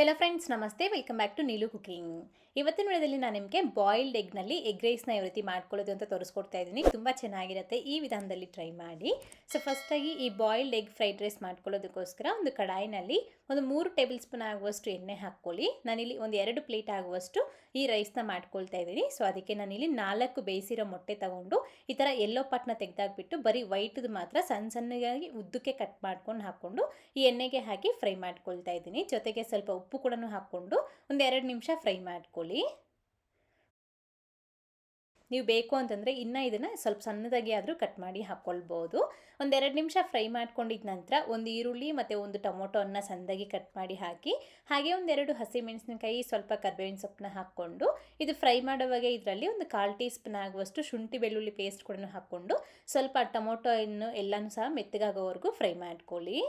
Hello friends నమస్తే. Welcome back to Neelu cooking ಇವತ್ತಿನ ವಿಡಿಯೋದಲ್ಲಿ ನಾನು ನಿಮಗೆ ಬಾಯ್ಲ್ಡ್ ಎಗ್ನಲ್ಲಿ ಎಗ್ ರೈಸ್ನ ಯಾವ ರೀತಿ ಮಾಡ್ಕೊಳ್ಳೋದು ಅಂತ ತೋರಿಸ್ಕೊಡ್ತಾ ಇದ್ದೀನಿ. ತುಂಬ ಚೆನ್ನಾಗಿರುತ್ತೆ. ಈ ವಿಧಾನದಲ್ಲಿ ಟ್ರೈ ಮಾಡಿ. ಸೊ ಫಸ್ಟಾಗಿ ಈ ಬಾಯ್ಲ್ಡ್ ಎಗ್ ಫ್ರೈಡ್ ರೈಸ್ ಮಾಡ್ಕೊಳ್ಳೋದಕ್ಕೋಸ್ಕರ ಒಂದು ಕಡಾಯಿನಲ್ಲಿ ಒಂದು ಮೂರು ಟೇಬಲ್ ಸ್ಪೂನ್ ಆಗುವಷ್ಟು ಎಣ್ಣೆ ಹಾಕ್ಕೊಳ್ಳಿ. ನಾನಿಲ್ಲಿ ಒಂದು ಎರಡು ಪ್ಲೇಟ್ ಆಗುವಷ್ಟು ಈ ರೈಸ್ನ ಮಾಡ್ಕೊಳ್ತಾ ಇದ್ದೀನಿ. ಸೊ ಅದಕ್ಕೆ ನಾನಿಲ್ಲಿ ನಾಲ್ಕು ಬೇಯಿಸಿರೋ ಮೊಟ್ಟೆ ತಗೊಂಡು ಈ ಥರ ಎಲ್ಲೋ ಪಾಟ್ನ ತೆಗೆದಾಕ್ಬಿಟ್ಟು ಬರೀ ವೈಟ್ದು ಮಾತ್ರ ಸಣ್ಣ ಸಣ್ಣಗಾಗಿ ಉದ್ದಕ್ಕೆ ಕಟ್ ಮಾಡ್ಕೊಂಡು ಹಾಕ್ಕೊಂಡು ಈ ಎಣ್ಣೆಗೆ ಹಾಕಿ ಫ್ರೈ ಮಾಡ್ಕೊಳ್ತಾ ಇದ್ದೀನಿ. ಜೊತೆಗೆ ಸ್ವಲ್ಪ ಉಪ್ಪು ಕೂಡ ಹಾಕ್ಕೊಂಡು ಒಂದು ಎರಡು ನಿಮಿಷ ಫ್ರೈ ಮಾಡ್ಕೊಳ್ಳಿ ನೀವು ಬೇಕು ಅಂತಂದರೆ ಇನ್ನೂ ಇದನ್ನು ಸ್ವಲ್ಪ ಸಣ್ಣದಾಗಿ ಆದರೂ ಕಟ್ ಮಾಡಿ ಹಾಕ್ಕೊಳ್ಬೋದು ಒಂದೆರಡು ನಿಮಿಷ ಫ್ರೈ ಮಾಡ್ಕೊಂಡಿದ್ದ ನಂತರ ಒಂದು ಈರುಳ್ಳಿ ಮತ್ತು ಒಂದು ಟೊಮೊಟೊನ ಸಣ್ಣದಾಗಿ ಕಟ್ ಮಾಡಿ ಹಾಕಿ, ಹಾಗೆ ಒಂದೆರಡು ಹಸಿಮೆಣಸಿನಕಾಯಿ ಸ್ವಲ್ಪ ಕರ್ಬೇವಿನ ಸೊಪ್ಪನ್ನ ಹಾಕ್ಕೊಂಡು, ಇದು ಫ್ರೈ ಮಾಡುವಾಗ ಇದರಲ್ಲಿ ಒಂದು ಕಾಲು ಟೀ ಸ್ಪೂನ್ ಆಗುವಷ್ಟು ಶುಂಠಿ ಬೆಳ್ಳುಳ್ಳಿ ಪೇಸ್ಟ್ ಕೂಡ ಹಾಕ್ಕೊಂಡು, ಸ್ವಲ್ಪ ಟೊಮೊಟೊ ಇನ್ನು ಎಲ್ಲನೂ ಸಹ ಮೆತ್ತಗಾಗೋವರೆಗೂ ಫ್ರೈ ಮಾಡ್ಕೊಳ್ಳಿ.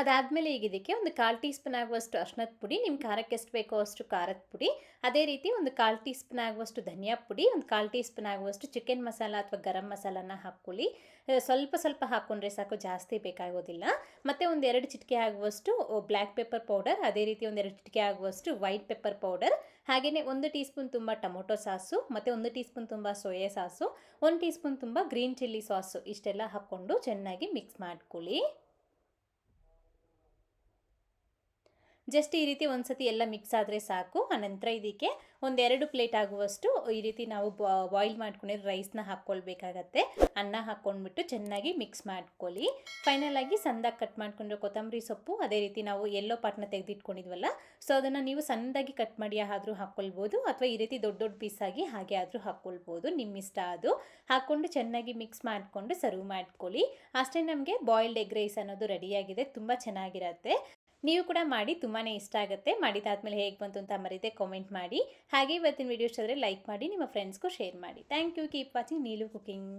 ಅದಾದಮೇಲೆ ಈಗ ಇದಕ್ಕೆ ಒಂದು ಕಾಲು ಟೀ ಸ್ಪೂನ್ ಆಗುವಷ್ಟು ಅರ್ಶಿನದ ಪುಡಿ ನಿಮ್ಮ ಖಾರಕ್ಕೆ ಎಷ್ಟು ಬೇಕೋ ಅಷ್ಟು ಖಾರದ ಪುಡಿ, ಅದೇ ರೀತಿ ಒಂದು ಕಾಲು ಟೀ ಸ್ಪೂನ್ ಆಗುವಷ್ಟು ಧನಿಯಾ ಪುಡಿ, ಒಂದು ಕಾಲು ಟೀ ಸ್ಪೂನ್ ಆಗುವಷ್ಟು ಚಿಕನ್ ಮಸಾಲ ಅಥವಾ ಗರಂ ಮಸಾಲನ ಹಾಕ್ಕೊಳ್ಳಿ. ಸ್ವಲ್ಪ ಸ್ವಲ್ಪ ಹಾಕ್ಕೊಂಡ್ರೆ ಸಾಕು, ಜಾಸ್ತಿ ಬೇಕಾಗೋದಿಲ್ಲ. ಮತ್ತು ಒಂದು ಎರಡು ಚಿಟಿಕೆ ಆಗುವಷ್ಟು ಬ್ಲ್ಯಾಕ್ ಪೆಪ್ಪರ್ ಪೌಡರ್, ಅದೇ ರೀತಿ ಒಂದು ಎರಡು ಚಿಟಿಕೆ ಆಗುವಷ್ಟು ವೈಟ್ ಪೆಪ್ಪರ್ ಪೌಡರ್, ಹಾಗೆಯೇ ಒಂದು ಟೀ ಸ್ಪೂನ್ ತುಂಬ ಟೊಮೊಟೊ ಸಾಸು, ಮತ್ತು ಒಂದು ಟೀ ಸ್ಪೂನ್ ತುಂಬ ಸೋಯಾ ಸಾಸು, ಒಂದು ಟೀ ಸ್ಪೂನ್ ತುಂಬ ಗ್ರೀನ್ ಚಿಲ್ಲಿ ಸಾಸು, ಇಷ್ಟೆಲ್ಲ ಹಾಕ್ಕೊಂಡು ಚೆನ್ನಾಗಿ ಮಿಕ್ಸ್ ಮಾಡ್ಕೊಳ್ಳಿ. ಜಸ್ಟ್ ಈ ರೀತಿ ಒಂದು ಸತಿ ಎಲ್ಲ ಮಿಕ್ಸ್ ಆದರೆ ಸಾಕು. ಆನಂತರ ಇದಕ್ಕೆ ಒಂದೆರಡು ಪ್ಲೇಟ್ ಆಗುವಷ್ಟು ಈ ರೀತಿ ನಾವು ಬಾಯ್ಲ್ ಮಾಡ್ಕೊಂಡಿರೋ ರೈಸ್ನ ಹಾಕ್ಕೊಳ್ಬೇಕಾಗತ್ತೆ. ಅನ್ನ ಹಾಕ್ಕೊಂಡ್ಬಿಟ್ಟು ಚೆನ್ನಾಗಿ ಮಿಕ್ಸ್ ಮಾಡ್ಕೊಳ್ಳಿ. ಫೈನಲ್ ಆಗಿ ಸಣ್ಣದಾಗಿ ಕಟ್ ಮಾಡ್ಕೊಂಡಿರೋ ಕೊತ್ತಂಬರಿ ಸೊಪ್ಪು ಅದೇ ರೀತಿ ನಾವು ಎಲ್ಲೋ ಪಾಟ್ನ ತೆಗೆದಿಟ್ಕೊಂಡಿದ್ವಲ್ಲ, ಸೊ ಅದನ್ನು ನೀವು ಸಣ್ಣದಾಗಿ ಕಟ್ ಮಾಡಿ ಆದರೂ ಹಾಕ್ಕೊಳ್ಬೋದು, ಅಥವಾ ಈ ರೀತಿ ದೊಡ್ಡ ದೊಡ್ಡ ಪೀಸಾಗಿ ಹಾಗೆ ಆದರೂ ಹಾಕ್ಕೊಳ್ಬೋದು ನಿಮ್ಮ ಇಷ್ಟ ಅದು. ಹಾಕ್ಕೊಂಡು ಚೆನ್ನಾಗಿ ಮಿಕ್ಸ್ ಮಾಡಿಕೊಂಡು ಸರ್ವ್ ಮಾಡ್ಕೊಳ್ಳಿ. ಅಷ್ಟೇ ನಮಗೆ ಬಾಯ್ಲ್ಡ್ ಎಗ್ ರೈಸ್ ಅನ್ನೋದು ರೆಡಿಯಾಗಿದೆ ತುಂಬ ಚೆನ್ನಾಗಿರುತ್ತೆ. ನೀವು ಕೂಡ ಮಾಡಿ ತುಂಬಾ ಇಷ್ಟ ಆಗುತ್ತೆ. ಮಾಡಿದಾದ್ಮೇಲೆ ಹೇಗೆ ಬಂತು ಅಂತ ಮರೀತೆ ಕಾಮೆಂಟ್ ಮಾಡಿ. ಹಾಗೆ ಇವತ್ತಿನ ವಿಡಿಯೋ ಇಷ್ಟ ಲೈಕ್ ಮಾಡಿ, ನಿಮ್ಮ ಫ್ರೆಂಡ್ಸ್ಗೂ ಶೇರ್ ಮಾಡಿ. Thank you keep watching Neelu cooking